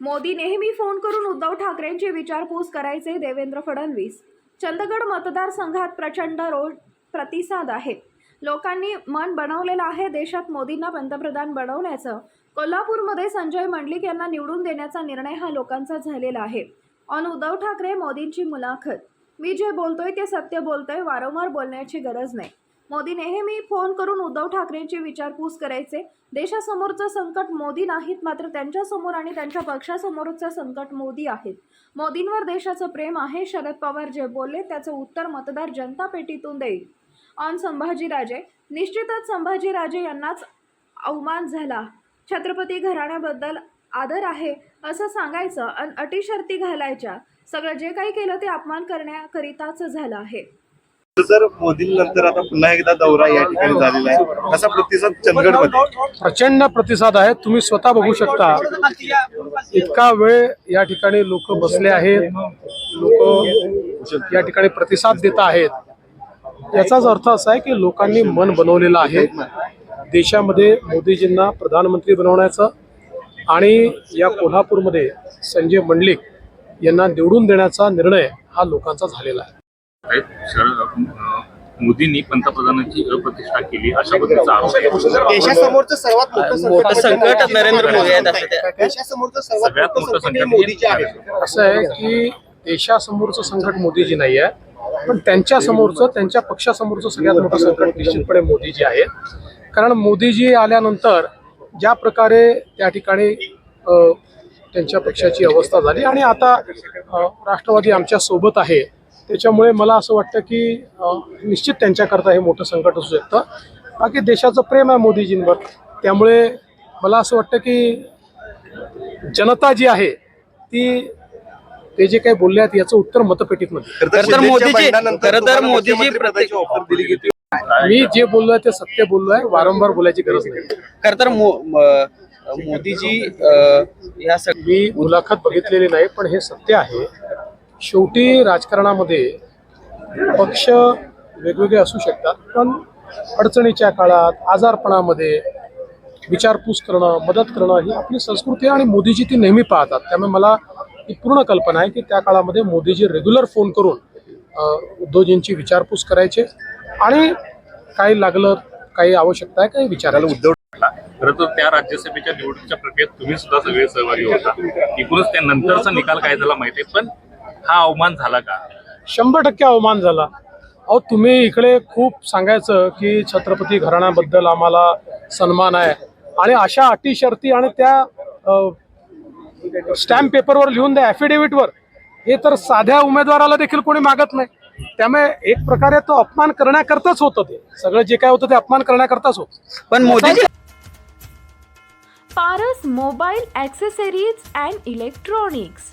मोदी नेहमी फोन करून उद्धव ठाकरेंची विचारपूस करायचे देवेंद्र फडणवीस. चंदगड मतदारसंघात प्रचंड रोड प्रतिसाद आहे. लोकांनी मन बनवलेलं आहे देशात मोदींना पंतप्रधान बनवण्याचं. कोल्हापूरमध्ये संजय मंडलिक यांना निवडून देण्याचा निर्णय हा लोकांचा झालेला आहे. ऑन उद्धव ठाकरे मोदींची मुलाखत. मी जे बोलतोय ते सत्य बोलतोय वारंवार बोलण्याची गरज नाही. मोदी नेहमी फोन करून उद्धव ठाकरेंची विचारपूस करायचे. देशासमोरचं संकट मोदी नाहीत मात्र त्यांच्यासमोर आणि त्यांच्या पक्षासमोरचं संकट मोदी आहेत. मोदींवर देशाचं प्रेम आहे शरद पवार जे बोलले त्याचं उत्तर मतदार जनता पेटीतून देईल. ऑन संभाजीराजे निश्चितच संभाजीराजे यांनाच अवमान झाला. छत्रपती घराण्याबद्दल आदर आहे असं सांगायचं अन अटी शर्ती घालायच्या. सगळं जे काही केलं ते अपमान करण्याकरिताच झालं आहे. जर मोदींनंतर आता पुन्हा एकदा दौरा या ठिकाणी झालेला आहे असा प्रतिसाद चंदगडमध्ये प्रचंड प्रतिसाद आहे. तुम्ही स्वतः बघू शकता इतका वेळ या ठिकाणी लोक बसले आहेत लोक या ठिकाणी प्रतिसाद देत आहेत. याचाच अर्थ असा आहे की लोकांनी मन बनवलेलं आहे. देशामध्ये मोदीजींना प्रधानमंत्री बनवण्याचं आणि या कोल्हापूरमध्ये संजय मंडलिक यांना निवडून देण्याचा निर्णय हा लोकांचा झालेला आहे. आहेत. शरद मोदींनी पंतप्रधानांची अप्रतिष्ठा केली अशा पद्धतीचा आरोप देशासमोरचं सर्वात मोठं संकट संकट नरेंद्र मोदी आहेत असं ते. देशासमोरचं सर्वात सगळ्यात मोठं संकट मोदीचे आहे. हे असं आहे की देशासमोरचं संकट मोदीजी नाही आहे पण त्यांच्या समोरचं त्यांच्या पक्षासमोरचं सगळ्यात मोठं संकट निश्चितपणे मोदीजी आहे. कारण मोदीजी आल्यानंतर ज्या प्रकारे त्या ठिकाणी अ, त्यांच्या पक्षाची अवस्था झाली आणि आता राष्ट्रवादी आमच्यासोबत आहे त्याच्यामुळे मला असं वाटतं की निश्चित त्यांच्याकरता हे मोठं संकट असू शकतं. बाकी देशाचं प्रेम आहे मोदीजींवर. त्यामुळे मला असं वाटतं की जनता जी आहे ती ते जे काही बोलले आहेत याचं उत्तर मतपेटीत मध्ये खरं तर मोदीजी- खरं तर मोदीजी प्रत्येक- ऑफर दिली गेली. मी जे बोललोय ते सत्य बोललोय वारंवार बोलायची गरज नाही. खरं तर मोदीजी या सग मी मुलाखत बघितलेली नाही पण हे सत्य आहे. शेवटी राजकारणामध्ये पक्ष वेगवेगळे असू शकतात पण अडचणीच्या काळात आजारपणामध्ये विचारपूस करणं मदत करणं ही आपली संस्कृती आहे आणि मोदीजी ती नेहमी पाहतात. त्यामुळे मला ही पूर्ण कल्पना आहे की त्या काळामध्ये मोदीजी रेग्युलर फोन करून उद्धवजींची विचारपूस करायचे आणि काही लागलं काही आवश्यकता आहे काही विचारायला उद्धव खरं तर त्या राज्यसभेच्या निवडणुकीच्या प्रक्रियेत तुम्ही सुद्धा सगळे सहभागी होता. एकूणच त्यानंतरचा निकाल काय झाला माहिती पण हा अवमान झाला का? शंभर टक्के अवमान झाला. अहो तुम्ही इकडे खूप सांगायचं की छत्रपती घराण्याबद्दल आम्हाला सन्मान आहे. आणि अशा अटी शर्ती आणि त्या स्टॅम्प पेपरवर लिहून द्या ॲफिडेव्हिटवर हे तर साध्या उमेदवाराला देखील कोणी मागत नाही. त्यामुळे एक प्रकारे तो अपमान करण्याकरताच होतं ते. सगळं जे काय होतं ते अपमान करण्याकरताच होतं. पण Modiji Paras mobile accessories and electronics.